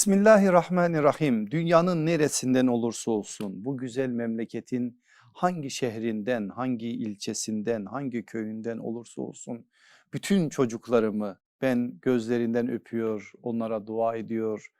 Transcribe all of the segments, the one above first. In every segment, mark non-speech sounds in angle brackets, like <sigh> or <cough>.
Bismillahirrahmanirrahim. Dünyanın neresinden olursa olsun bu güzel memleketin hangi şehrinden, hangi ilçesinden, hangi köyünden olursa olsun bütün çocuklarımı ben gözlerinden öpüyor, onlara dua ediyor.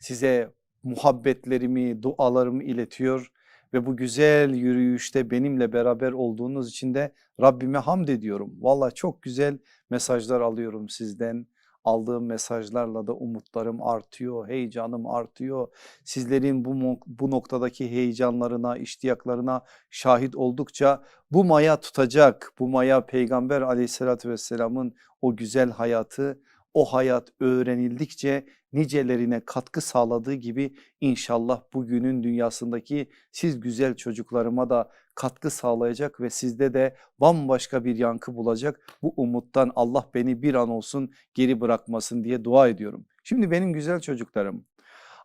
Size muhabbetlerimi, dualarımı iletiyor ve bu güzel yürüyüşte benimle beraber olduğunuz için de Rabbime hamd ediyorum. Valla çok güzel mesajlar alıyorum sizden. Aldığım mesajlarla da umutlarım artıyor, heyecanım artıyor. Sizlerin bu, bu noktadaki heyecanlarına, iştiyaklarına şahit oldukça bu maya tutacak. Bu maya peygamber aleyhissalatü vesselamın o güzel hayatı, o hayat öğrenildikçe nicelerine katkı sağladığı gibi inşallah bugünün dünyasındaki siz güzel çocuklarıma da katkı sağlayacak ve sizde de bambaşka bir yankı bulacak. Bu umuttan Allah beni bir an olsun geri bırakmasın diye dua ediyorum. Şimdi benim güzel çocuklarım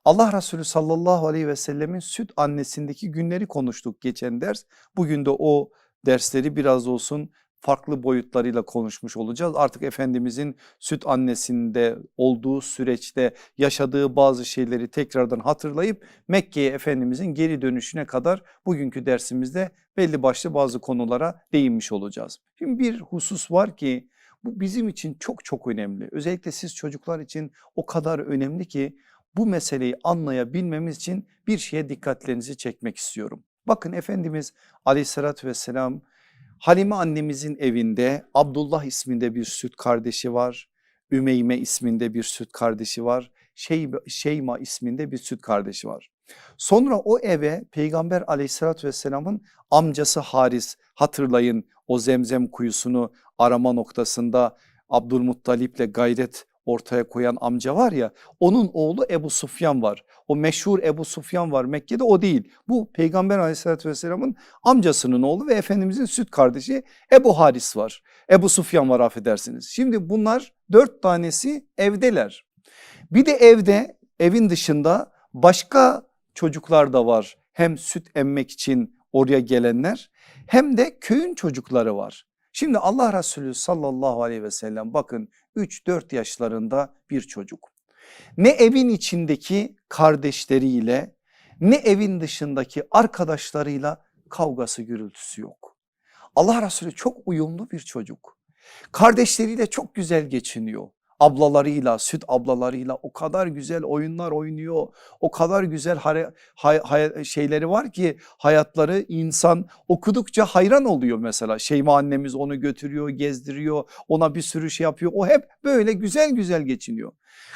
Allah Resulü sallallahu aleyhi ve sellemin süt annesindeki günleri konuştuk geçen ders. Bugün de o dersleri biraz olsun farklı boyutlarıyla konuşmuş olacağız. Artık Efendimizin süt annesinde olduğu süreçte yaşadığı bazı şeyleri tekrardan hatırlayıp Mekke'ye Efendimizin geri dönüşüne kadar bugünkü dersimizde belli başlı bazı konulara değinmiş olacağız. Şimdi bir husus var ki bu bizim için çok çok önemli. Özellikle siz çocuklar için o kadar önemli ki bu meseleyi anlayabilmemiz için bir şeye dikkatlerinizi çekmek istiyorum. Bakın Efendimiz aleyhissalatü vesselam Halime annemizin evinde Abdullah isminde bir süt kardeşi var. Ümeyme isminde bir süt kardeşi var. Şeyma isminde bir süt kardeşi var. Sonra o eve peygamber aleyhissalatü vesselamın amcası Haris hatırlayın o zemzem kuyusunu arama noktasında Abdülmuttalip'le gayret ortaya koyan amca var ya onun oğlu Ebu Sufyan var. O meşhur Ebu Sufyan var Mekke'de o değil. Bu peygamber aleyhissalatü vesselamın amcasının oğlu ve Efendimizin süt kardeşi Ebu Haris var. Ebu Sufyan var affedersiniz. Şimdi bunlar dört tanesi evdeler. Bir de evde evin dışında başka çocuklar da var. Hem süt emmek için oraya gelenler hem de köyün çocukları var. Şimdi Allah Resulü sallallahu aleyhi ve sellem bakın 3-4 yaşlarında bir çocuk. Ne evin içindeki kardeşleriyle ne evin dışındaki arkadaşlarıyla kavgası gürültüsü yok. Allah Resulü çok uyumlu bir çocuk. Kardeşleriyle çok güzel geçiniyor. Ablalarıyla, süt ablalarıyla o kadar güzel oyunlar oynuyor. O kadar güzel şeyleri var ki hayatları insan okudukça hayran oluyor mesela. Şeyma annemiz onu götürüyor, gezdiriyor, ona bir sürü şey yapıyor. O hep böyle güzel güzel geçiniyor.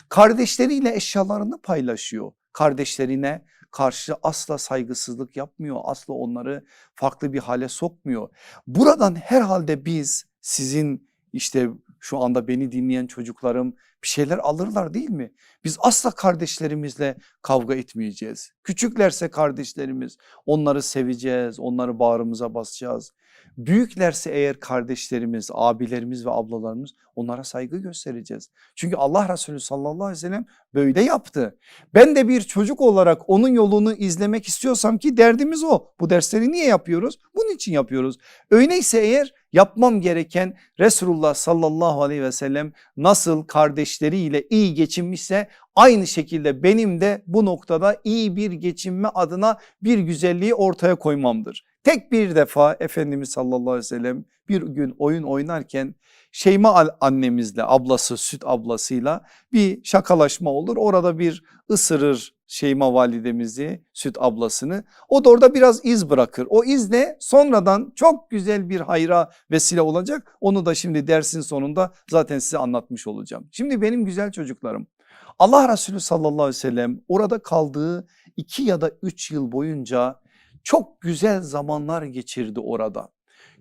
Kardeşleriyle eşyalarını paylaşıyor. Kardeşlerine karşı asla saygısızlık yapmıyor. Asla onları farklı bir hale sokmuyor. Buradan herhalde biz sizin işte şu anda beni dinleyen çocuklarım bir şeyler alırlar değil mi? Biz asla kardeşlerimizle kavga etmeyeceğiz. Küçüklerse kardeşlerimiz onları seveceğiz, onları bağrımıza basacağız. Büyüklerse eğer kardeşlerimiz, abilerimiz ve ablalarımız onlara saygı göstereceğiz. Çünkü Allah Resulü sallallahu aleyhi ve sellem böyle yaptı. Ben de bir çocuk olarak onun yolunu izlemek istiyorsam ki derdimiz o. Bu dersleri niye yapıyoruz? Bunun için yapıyoruz. Öyleyse eğer yapmam gereken Resulullah sallallahu aleyhi ve sellem nasıl kardeşleriyle iyi geçinmişse aynı şekilde benim de bu noktada iyi bir geçinme adına bir güzelliği ortaya koymamdır. Tek bir defa Efendimiz sallallahu aleyhi ve sellem bir gün oyun oynarken Şeyma annemizle ablası süt ablasıyla bir şakalaşma olur. Orada bir ısırır Şeyma validemizi süt ablasını o da orada biraz iz bırakır. O iz de sonradan çok güzel bir hayra vesile olacak. Onu da şimdi dersin sonunda zaten size anlatmış olacağım. Şimdi benim güzel çocuklarım Allah Resulü sallallahu aleyhi ve sellem orada kaldığı iki ya da üç yıl boyunca çok güzel zamanlar geçirdi orada.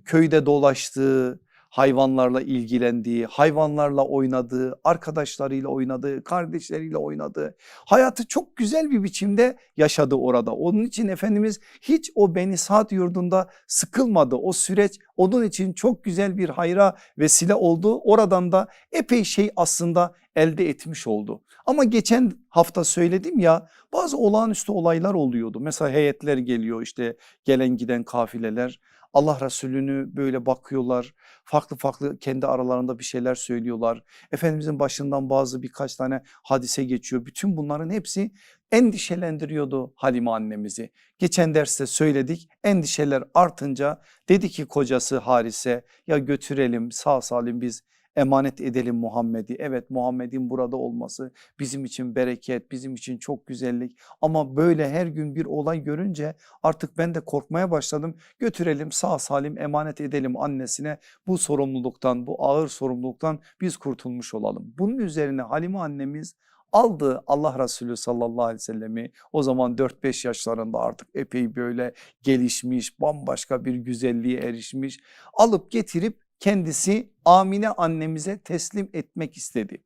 Köyde dolaştığı, hayvanlarla ilgilendiği, hayvanlarla oynadığı, arkadaşlarıyla oynadığı, kardeşleriyle oynadığı hayatı çok güzel bir biçimde yaşadı orada. Onun için Efendimiz hiç o Beni Saat yurdunda sıkılmadı. O süreç onun için çok güzel bir hayra vesile oldu. Oradan da epey şey aslında elde etmiş oldu. Ama geçen hafta söyledim ya bazı olağanüstü olaylar oluyordu. Mesela heyetler geliyor işte gelen giden kafileler. Allah Resulü'nü böyle bakıyorlar. Farklı farklı kendi aralarında bir şeyler söylüyorlar. Efendimizin başından bazı birkaç tane hadise geçiyor. Bütün bunların hepsi endişelendiriyordu Halime annemizi. Geçen derste söyledik endişeler artınca dedi ki kocası Harise ya götürelim sağ salim biz emanet edelim Muhammed'i. Evet Muhammed'in burada olması bizim için bereket, bizim için çok güzellik. Ama böyle her gün bir olay görünce artık ben de korkmaya başladım. Götürelim sağ salim emanet edelim annesine bu sorumluluktan, bu ağır sorumluluktan biz kurtulmuş olalım. Bunun üzerine Halime annemiz aldı Allah Resulü sallallahu aleyhi ve sellemi o zaman 4-5 yaşlarında artık epey böyle gelişmiş bambaşka bir güzelliğe erişmiş alıp getirip kendisi Amine annemize teslim etmek istedi.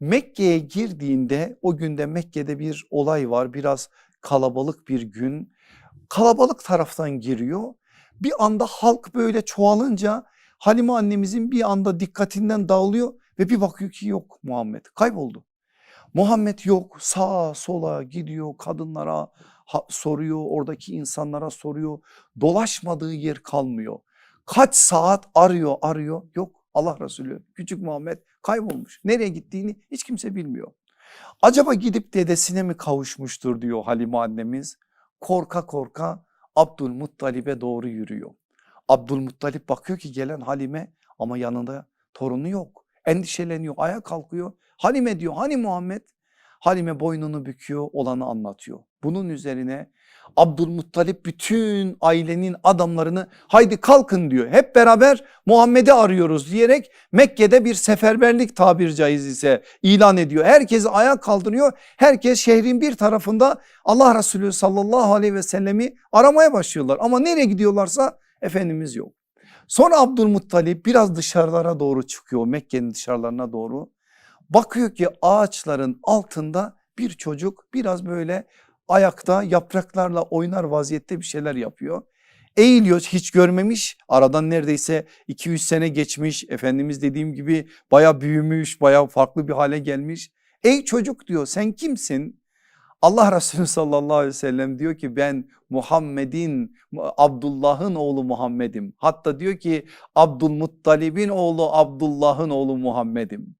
Mekke'ye girdiğinde o günde Mekke'de bir olay var biraz kalabalık bir gün kalabalık taraftan giriyor bir anda halk böyle çoğalınca Halime annemizin bir anda dikkatinden dağılıyor ve bir bakıyor ki yok Muhammed kayboldu. Muhammed yok sağa sola gidiyor kadınlara soruyor oradaki insanlara soruyor dolaşmadığı yer kalmıyor. Kaç saat arıyor arıyor yok Allah Resulü küçük Muhammed kaybolmuş nereye gittiğini hiç kimse bilmiyor. Acaba gidip dedesine mi kavuşmuştur diyor Halime annemiz korka korka Abdülmuttalib'e doğru yürüyor. Abdülmuttalip bakıyor ki gelen Halime ama yanında torunu yok endişeleniyor ayağa kalkıyor Halime diyor hani Muhammed? Halime boynunu büküyor olanı anlatıyor. Bunun üzerine Abdülmuttalip bütün ailenin adamlarını haydi kalkın diyor. Hep beraber Muhammed'i arıyoruz diyerek Mekke'de bir seferberlik tabir caiz ise ilan ediyor. Herkesi ayağa kaldırıyor. Herkes şehrin bir tarafında Allah Resulü sallallahu aleyhi ve sellemi aramaya başlıyorlar. Ama nereye gidiyorlarsa Efendimiz yok. Sonra Abdülmuttalip biraz dışarılara doğru çıkıyor Mekke'nin dışarılarına doğru. Bakıyor ki ağaçların altında bir çocuk biraz böyle ayakta yapraklarla oynar vaziyette bir şeyler yapıyor. Eğiliyor hiç görmemiş aradan neredeyse 2-3 sene geçmiş Efendimiz dediğim gibi baya büyümüş baya farklı bir hale gelmiş. Ey çocuk diyor sen kimsin? Allah <laughs> Resulü sallallahu aleyhi ve sellem diyor ki ben Muhammed'in Abdullah'ın oğlu Muhammed'im. Hatta diyor ki Abdülmuttalib'in oğlu Abdullah'ın oğlu Muhammed'im.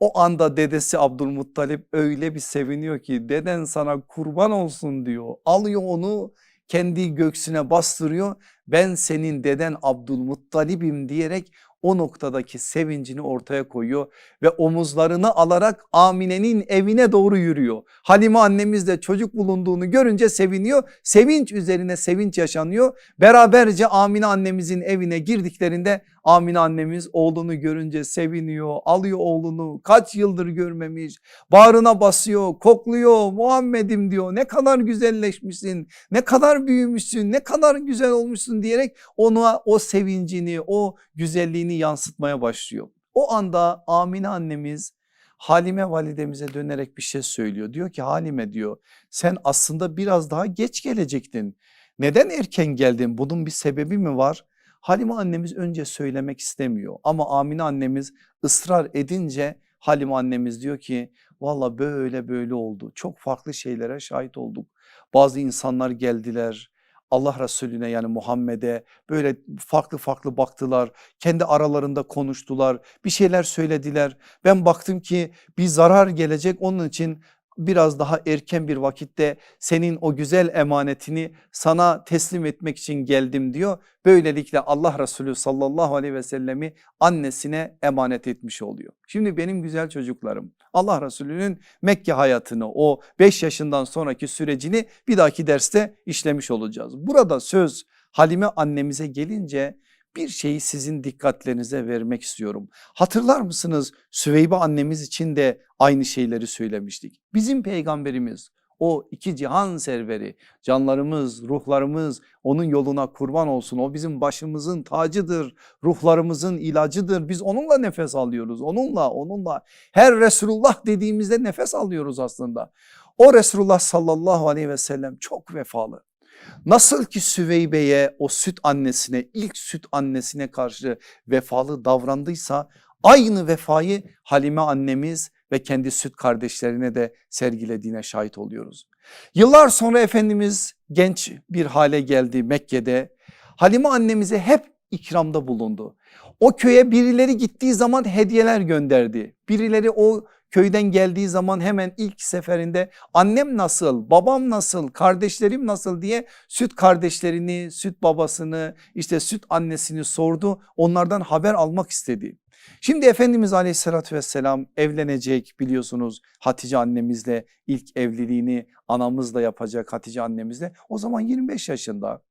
O anda dedesi Abdülmuttalip öyle bir seviniyor ki deden sana kurban olsun diyor. Alıyor onu kendi göksüne bastırıyor. Ben senin deden Abdülmuttalib'im diyerek o noktadaki sevincini ortaya koyuyor ve omuzlarını alarak Amine'nin evine doğru yürüyor. Halime annemiz de çocuk bulunduğunu görünce seviniyor. Sevinç üzerine sevinç yaşanıyor. Beraberce Amine annemizin evine girdiklerinde Amine annemiz oğlunu görünce seviniyor. Alıyor oğlunu kaç yıldır görmemiş. Bağrına basıyor, kokluyor. Muhammed'im diyor. Ne kadar güzelleşmişsin. Ne kadar büyümüşsün. Ne kadar güzel olmuşsun diyerek ona o sevincini, o güzelliğini yansıtmaya başlıyor. O anda Amine annemiz Halime validemize dönerek bir şey söylüyor. Diyor ki Halime diyor sen aslında biraz daha geç gelecektin. Neden erken geldin? Bunun bir sebebi mi var? Halime annemiz önce söylemek istemiyor ama Amine annemiz ısrar edince Halime annemiz diyor ki valla böyle böyle oldu. Çok farklı şeylere şahit olduk. Bazı insanlar geldiler Allah Resulüne yani Muhammed'e böyle farklı farklı baktılar. Kendi aralarında konuştular. Bir şeyler söylediler. Ben baktım ki bir zarar gelecek onun için biraz daha erken bir vakitte senin o güzel emanetini sana teslim etmek için geldim diyor. Böylelikle Allah Resulü sallallahu aleyhi ve sellemi annesine emanet etmiş oluyor. Şimdi benim güzel çocuklarım Allah Resulü'nün Mekke hayatını o 5 yaşından sonraki sürecini bir dahaki derste işlemiş olacağız. Burada söz Halime annemize gelince bir şeyi sizin dikkatlerinize vermek istiyorum. Hatırlar mısınız? Süveybe annemiz için de aynı şeyleri söylemiştik. Bizim peygamberimiz o iki cihan serveri canlarımız ruhlarımız onun yoluna kurban olsun. O bizim başımızın tacıdır ruhlarımızın ilacıdır. Biz onunla nefes alıyoruz. Onunla onunla. Her Resulullah dediğimizde nefes alıyoruz aslında. O Resulullah sallallahu aleyhi ve sellem çok vefalı Nasıl ki Süveybe'ye o süt annesine ilk süt annesine karşı vefalı davrandıysa aynı vefayı Halime annemiz ve kendi süt kardeşlerine de sergilediğine şahit oluyoruz. Yıllar sonra Efendimiz genç bir hale geldi Mekke'de. Halime annemize hep ikramda bulundu. O köye birileri gittiği zaman hediyeler gönderdi. Birileri o köyden geldiği zaman hemen ilk seferinde annem nasıl, babam nasıl, kardeşlerim nasıl diye süt kardeşlerini, süt babasını, işte süt annesini sordu. Onlardan haber almak istedi. Şimdi Efendimiz aleyhissalatü vesselam evlenecek biliyorsunuz Hatice annemizle ilk evliliğini anamızla yapacak Hatice annemizle. O zaman 25 yaşında.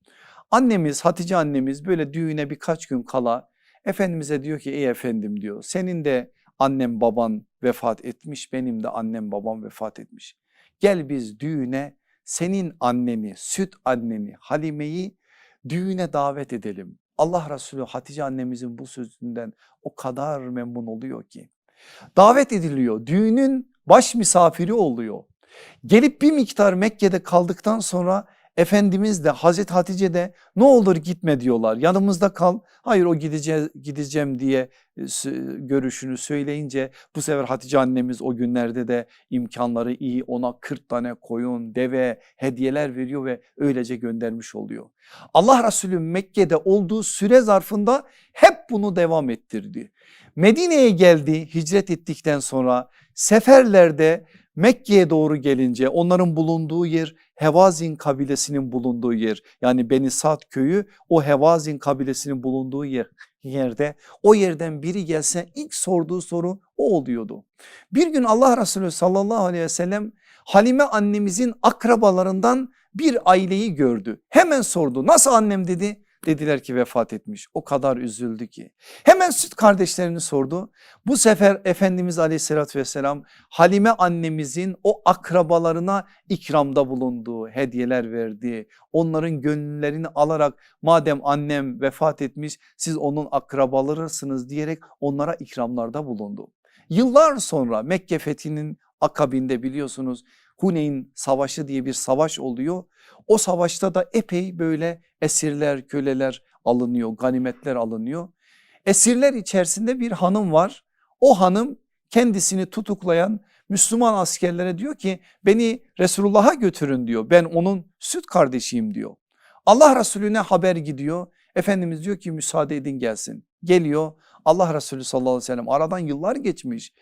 Annemiz Hatice annemiz böyle düğüne birkaç gün kala Efendimiz'e diyor ki ey efendim diyor senin de annem baban vefat etmiş benim de annem babam vefat etmiş. Gel biz düğüne senin anneni süt anneni Halime'yi düğüne davet edelim. Allah Resulü Hatice annemizin bu sözünden o kadar memnun oluyor ki. Davet ediliyor düğünün baş misafiri oluyor. Gelip bir miktar Mekke'de kaldıktan sonra Efendimiz de Hazreti Hatice de ne olur gitme diyorlar yanımızda kal. Hayır o gideceğim, diye e, görüşünü söyleyince bu sefer Hatice annemiz o günlerde de imkanları iyi ona 40 tane koyun deve hediyeler veriyor ve öylece göndermiş oluyor. Allah Resulü Mekke'de olduğu süre zarfında hep bunu devam ettirdi. Medine'ye geldi hicret ettikten sonra seferlerde Mekke'ye doğru gelince onların bulunduğu yer Hevazin kabilesinin bulunduğu yer. Yani Beni Sad köyü o Hevazin kabilesinin bulunduğu yer, yerde o yerden biri gelse ilk sorduğu soru o oluyordu. Bir gün Allah Resulü sallallahu aleyhi ve sellem Halime annemizin akrabalarından bir aileyi gördü. Hemen sordu nasıl annem dedi. Dediler ki vefat etmiş o kadar üzüldü ki. Hemen süt kardeşlerini sordu. Bu sefer Efendimiz aleyhissalatü vesselam Halime annemizin o akrabalarına ikramda bulundu. Hediyeler verdi. Onların gönüllerini alarak madem annem vefat etmiş siz onun akrabalarısınız diyerek onlara ikramlarda bulundu. Yıllar sonra Mekke fethinin akabinde biliyorsunuz Huneyn savaşı diye bir savaş oluyor. O savaşta da epey böyle esirler, köleler alınıyor, ganimetler alınıyor. Esirler içerisinde bir hanım var. O hanım kendisini tutuklayan Müslüman askerlere diyor ki beni Resulullah'a götürün diyor. Ben onun süt kardeşiyim diyor. Allah Resulüne haber gidiyor. Efendimiz diyor ki müsaade edin gelsin. Geliyor Allah Resulü sallallahu aleyhi ve sellem aradan yıllar geçmiş.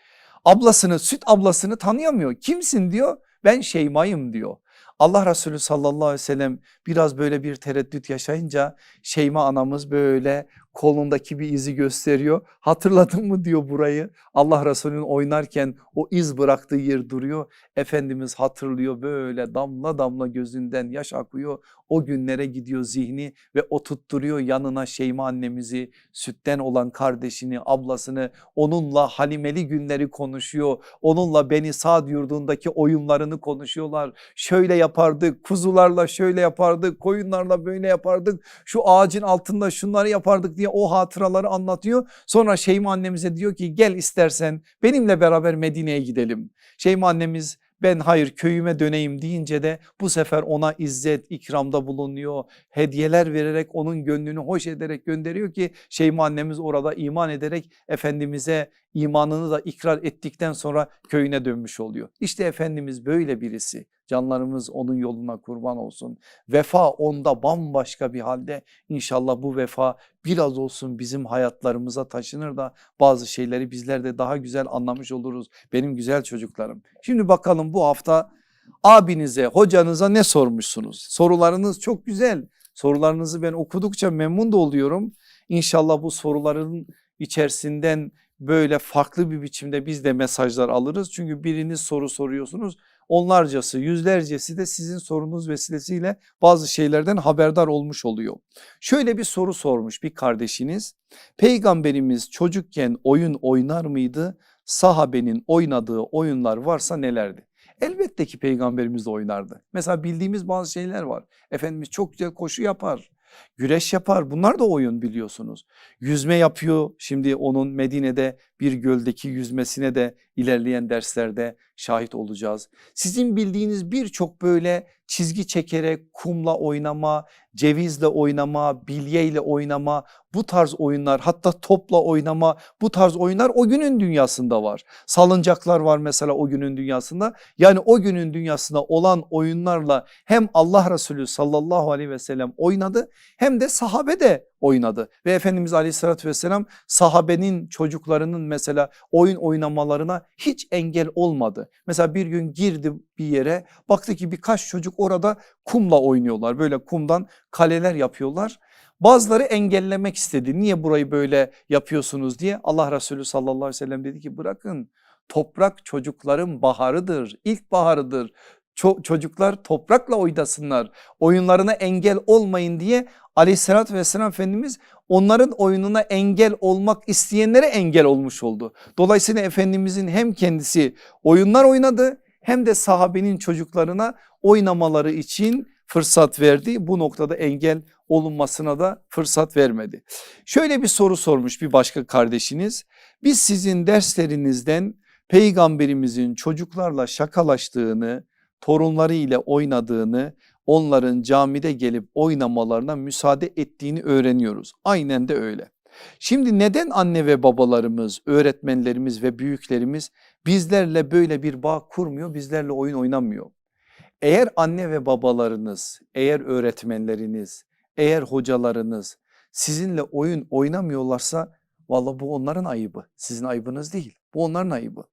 Ablasını süt ablasını tanıyamıyor. Kimsin diyor ben Şeyma'yım diyor. Allah Resulü sallallahu aleyhi ve sellem biraz böyle bir tereddüt yaşayınca Şeyma anamız böyle kolundaki bir izi gösteriyor. Hatırladın mı diyor burayı. Allah Resulü'nün oynarken o iz bıraktığı yer duruyor. Efendimiz hatırlıyor böyle damla damla gözünden yaş akıyor. O günlere gidiyor zihni ve o tutturuyor yanına Şeyma annemizi, sütten olan kardeşini, ablasını onunla halimeli günleri konuşuyor. Onunla Beni Sad yurdundaki oyunlarını konuşuyorlar. Şöyle yapardık, kuzularla şöyle yapardık, koyunlarla böyle yapardık. Şu ağacın altında şunları yapardık diye o hatıraları anlatıyor. Sonra Şeyma annemize diyor ki gel istersen benimle beraber Medine'ye gidelim. Şeyma annemiz ben hayır köyüme döneyim deyince de bu sefer ona izzet ikramda bulunuyor. Hediyeler vererek onun gönlünü hoş ederek gönderiyor ki Şeyma annemiz orada iman ederek Efendimiz'e imanını da ikrar ettikten sonra köyüne dönmüş oluyor. İşte Efendimiz böyle birisi canlarımız onun yoluna kurban olsun. Vefa onda bambaşka bir halde İnşallah bu vefa biraz olsun bizim hayatlarımıza taşınır da bazı şeyleri bizler de daha güzel anlamış oluruz benim güzel çocuklarım. Şimdi bakalım bu hafta abinize hocanıza ne sormuşsunuz? Sorularınız çok güzel sorularınızı ben okudukça memnun da oluyorum. İnşallah bu soruların içerisinden böyle farklı bir biçimde biz de mesajlar alırız. Çünkü biriniz soru soruyorsunuz onlarcası yüzlercesi de sizin sorunuz vesilesiyle bazı şeylerden haberdar olmuş oluyor. Şöyle bir soru sormuş bir kardeşiniz peygamberimiz çocukken oyun oynar mıydı sahabenin oynadığı oyunlar varsa nelerdi? Elbette ki peygamberimiz de oynardı. Mesela bildiğimiz bazı şeyler var. Efendimiz çok güzel koşu yapar. Güreş yapar bunlar da oyun biliyorsunuz. Yüzme yapıyor şimdi onun Medine'de bir göldeki yüzmesine de ilerleyen derslerde şahit olacağız. Sizin bildiğiniz birçok böyle çizgi çekerek kumla oynama, cevizle oynama, bilyeyle oynama bu tarz oyunlar hatta topla oynama bu tarz oyunlar o günün dünyasında var. Salıncaklar var mesela o günün dünyasında. Yani o günün dünyasında olan oyunlarla hem Allah Resulü sallallahu aleyhi ve sellem oynadı hem de sahabe de oynadı. Ve Efendimiz aleyhissalatü vesselam sahabenin çocuklarının mesela oyun oynamalarına hiç engel olmadı. Mesela bir gün girdi bir yere baktı ki birkaç çocuk orada kumla oynuyorlar. Böyle kumdan kaleler yapıyorlar. Bazıları engellemek istedi. Niye burayı böyle yapıyorsunuz diye. Allah Resulü sallallahu aleyhi ve sellem dedi ki bırakın toprak çocukların baharıdır, ilkbaharıdır. Ço çocuklar toprakla oynasınlar. Oyunlarına engel olmayın diye aleyhissalatü vesselam Efendimiz onların oyununa engel olmak isteyenlere engel olmuş oldu. Dolayısıyla Efendimizin hem kendisi oyunlar oynadı hem de sahabenin çocuklarına oynamaları için fırsat verdi. Bu noktada engel olunmasına da fırsat vermedi. Şöyle bir soru sormuş bir başka kardeşiniz. Biz sizin derslerinizden peygamberimizin çocuklarla şakalaştığını, torunları ile oynadığını, onların camide gelip oynamalarına müsaade ettiğini öğreniyoruz. Aynen de öyle. Şimdi neden anne ve babalarımız, öğretmenlerimiz ve büyüklerimiz bizlerle böyle bir bağ kurmuyor, bizlerle oyun oynamıyor? Eğer anne ve babalarınız, eğer öğretmenleriniz, eğer hocalarınız sizinle oyun oynamıyorlarsa valla bu onların ayıbı. Sizin ayıbınız değil. Bu onların ayıbı.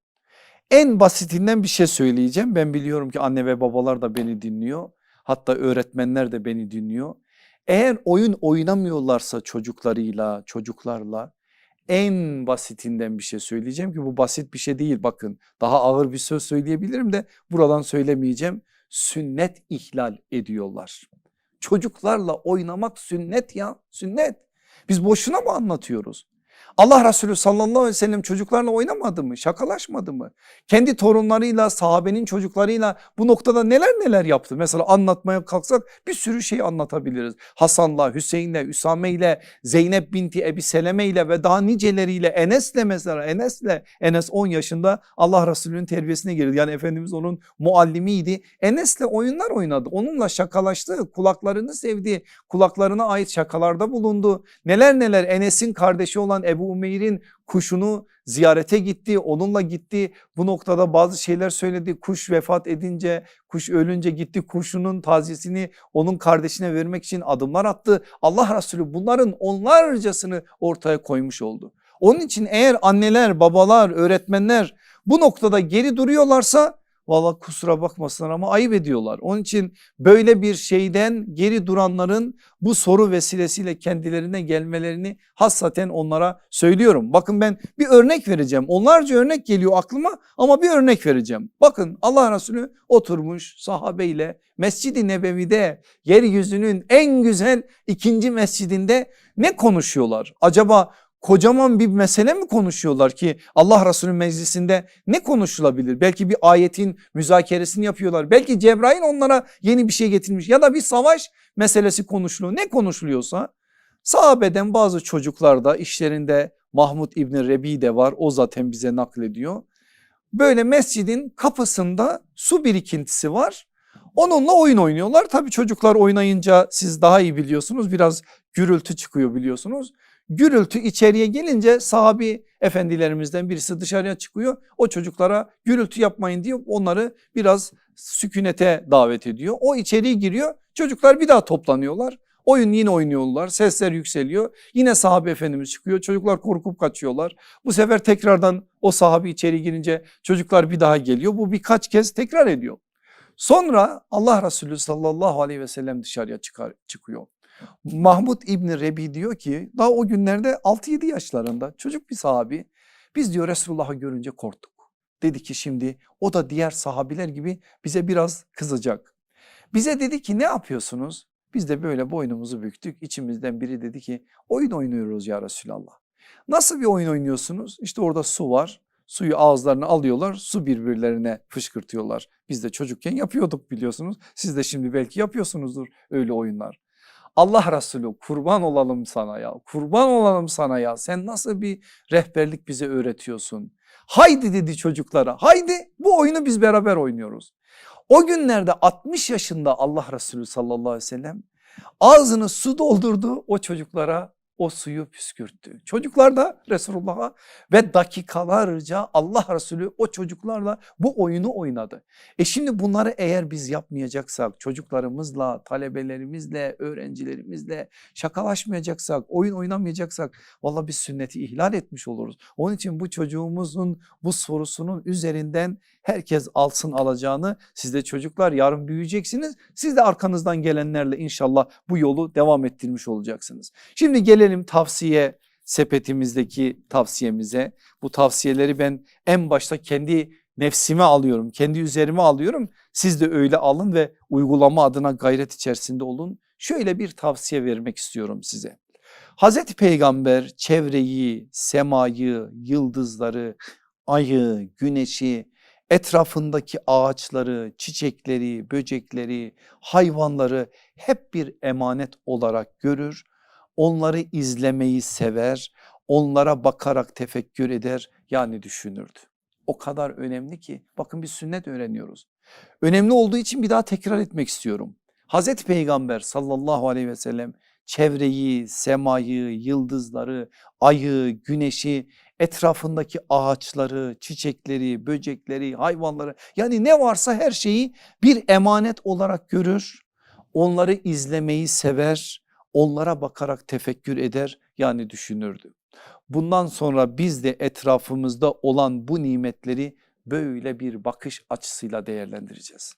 En basitinden bir şey söyleyeceğim. Ben biliyorum ki anne ve babalar da beni dinliyor. Hatta öğretmenler de beni dinliyor. Eğer oyun oynamıyorlarsa çocuklarıyla, çocuklarla en basitinden bir şey söyleyeceğim ki bu basit bir şey değil bakın. Daha ağır bir söz söyleyebilirim de buradan söylemeyeceğim. Sünnet ihlal ediyorlar. Çocuklarla oynamak sünnet ya sünnet. Biz boşuna mı anlatıyoruz? Allah Resulü sallallahu aleyhi ve sellem çocuklarla oynamadı mı? Şakalaşmadı mı? Kendi torunlarıyla sahabenin çocuklarıyla bu noktada neler neler yaptı? Mesela anlatmaya kalksak bir sürü şey anlatabiliriz. Hasan'la, Hüseyin'le, Üsame ile, Zeynep binti Ebi Seleme ile ve daha niceleriyle Enes'le mesela Enes'le Enes 10 yaşında Allah Resulü'nün terbiyesine girdi. Yani Efendimiz onun muallimiydi. Enes'le oyunlar oynadı. Onunla şakalaştı. Kulaklarını sevdi. Kulaklarına ait şakalarda bulundu. Neler neler Enes'in kardeşi olan Ebu Umeyr'in kuşunu ziyarete gitti. Onunla gitti. Bu noktada bazı şeyler söyledi. Kuş vefat edince, kuş ölünce gitti kuşunun taziyesini onun kardeşine vermek için adımlar attı. Allah Resulü bunların onlarcasını ortaya koymuş oldu. Onun için eğer anneler, babalar, öğretmenler bu noktada geri duruyorlarsa Valla kusura bakmasınlar ama ayıp ediyorlar. Onun için böyle bir şeyden geri duranların bu soru vesilesiyle kendilerine gelmelerini hassaten onlara söylüyorum. Bakın ben bir örnek vereceğim. Onlarca örnek geliyor aklıma ama bir örnek vereceğim. Bakın Allah Resulü oturmuş sahabeyle Mescid-i Nebevi'de yeryüzünün en güzel ikinci mescidinde ne konuşuyorlar? Acaba kocaman bir mesele mi konuşuyorlar ki Allah Resulü meclisinde ne konuşulabilir? Belki bir ayetin müzakeresini yapıyorlar. Belki Cebrail onlara yeni bir şey getirmiş ya da bir savaş meselesi konuşuluyor. Ne konuşuluyorsa sahabeden bazı çocuklar da işlerinde Mahmud İbni Rebi de var o zaten bize naklediyor. Böyle mescidin kapısında su birikintisi var. Onunla oyun oynuyorlar. Tabii çocuklar oynayınca siz daha iyi biliyorsunuz biraz gürültü çıkıyor biliyorsunuz. Gürültü içeriye gelince sahabi efendilerimizden birisi dışarıya çıkıyor. O çocuklara gürültü yapmayın diyor onları biraz sükunete davet ediyor. O içeriye giriyor çocuklar bir daha toplanıyorlar. Oyun yine oynuyorlar sesler yükseliyor. Yine sahabe efendimiz çıkıyor çocuklar korkup kaçıyorlar. Bu sefer tekrardan o sahabi içeri girince çocuklar bir daha geliyor. Bu birkaç kez tekrar ediyor. Sonra Allah Resulü sallallahu aleyhi ve sellem dışarıya çıkar, çıkıyor. Mahmud İbni Rebi diyor ki daha o günlerde 6-7 yaşlarında çocuk bir sahabi biz diyor Resulullah'ı görünce korktuk. Dedi ki şimdi o da diğer sahabiler gibi bize biraz kızacak. Bize dedi ki ne yapıyorsunuz? Biz de böyle boynumuzu büktük. İçimizden biri dedi ki oyun oynuyoruz ya Resulallah. Nasıl bir oyun oynuyorsunuz? İşte orada su var. Suyu ağızlarına alıyorlar, su birbirlerine fışkırtıyorlar. Biz de çocukken yapıyorduk biliyorsunuz. Siz de şimdi belki yapıyorsunuzdur öyle oyunlar. Allah Resulü kurban olalım sana ya kurban olalım sana ya sen nasıl bir rehberlik bize öğretiyorsun. Haydi dedi çocuklara haydi bu oyunu biz beraber oynuyoruz. O günlerde 60 yaşında Allah Resulü sallallahu aleyhi ve sellem ağzını su doldurdu o çocuklara o suyu püskürttü. Çocuklar da Resulullah'a ve dakikalarca Allah Resulü o çocuklarla bu oyunu oynadı. E şimdi bunları eğer biz yapmayacaksak çocuklarımızla, talebelerimizle, öğrencilerimizle şakalaşmayacaksak, oyun oynamayacaksak valla biz sünneti ihlal etmiş oluruz. Onun için bu çocuğumuzun bu sorusunun üzerinden herkes alsın alacağını siz de çocuklar yarın büyüyeceksiniz. Siz de arkanızdan gelenlerle inşallah bu yolu devam ettirmiş olacaksınız. Şimdi gelelim tavsiye sepetimizdeki tavsiyemize. Bu tavsiyeleri ben en başta kendi nefsime alıyorum, kendi üzerime alıyorum. Siz de öyle alın ve uygulama adına gayret içerisinde olun. Şöyle bir tavsiye vermek istiyorum size. Hazreti Peygamber çevreyi, semayı, yıldızları, ayı, güneşi, etrafındaki ağaçları, çiçekleri, böcekleri, hayvanları hep bir emanet olarak görür. Onları izlemeyi sever, onlara bakarak tefekkür eder yani düşünürdü. O kadar önemli ki bakın biz sünnet öğreniyoruz. Önemli olduğu için bir daha tekrar etmek istiyorum. Hazreti Peygamber sallallahu aleyhi ve sellem çevreyi, semayı, yıldızları, ayı, güneşi, etrafındaki ağaçları, çiçekleri, böcekleri, hayvanları yani ne varsa her şeyi bir emanet olarak görür. Onları izlemeyi sever, onlara bakarak tefekkür eder yani düşünürdü. Bundan sonra biz de etrafımızda olan bu nimetleri böyle bir bakış açısıyla değerlendireceğiz.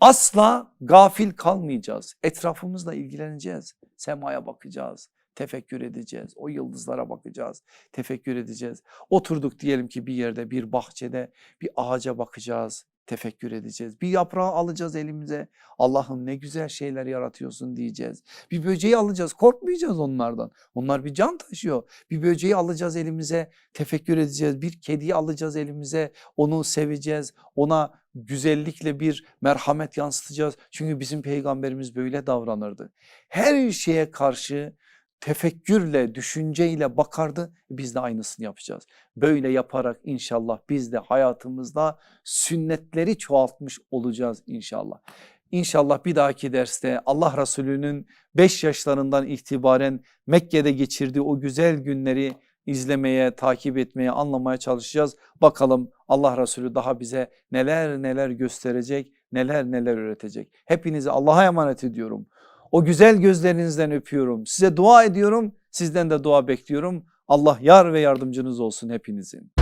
Asla gafil kalmayacağız. Etrafımızla ilgileneceğiz. Semaya bakacağız, tefekkür edeceğiz. O yıldızlara bakacağız, tefekkür edeceğiz. Oturduk diyelim ki bir yerde bir bahçede bir ağaca bakacağız, tefekkür edeceğiz. Bir yaprağı alacağız elimize. Allah'ım ne güzel şeyler yaratıyorsun diyeceğiz. Bir böceği alacağız korkmayacağız onlardan. Onlar bir can taşıyor. Bir böceği alacağız elimize tefekkür edeceğiz. Bir kediyi alacağız elimize onu seveceğiz. Ona güzellikle bir merhamet yansıtacağız. Çünkü bizim peygamberimiz böyle davranırdı. Her şeye karşı tefekkürle, düşünceyle bakardı. Biz de aynısını yapacağız. Böyle yaparak inşallah biz de hayatımızda sünnetleri çoğaltmış olacağız inşallah. İnşallah bir dahaki derste Allah Resulü'nün 5 yaşlarından itibaren Mekke'de geçirdiği o güzel günleri izlemeye, takip etmeye, anlamaya çalışacağız. Bakalım Allah Resulü daha bize neler neler gösterecek, neler neler öğretecek. Hepinizi Allah'a emanet ediyorum. O güzel gözlerinizden öpüyorum. Size dua ediyorum. Sizden de dua bekliyorum. Allah yar ve yardımcınız olsun hepinizin.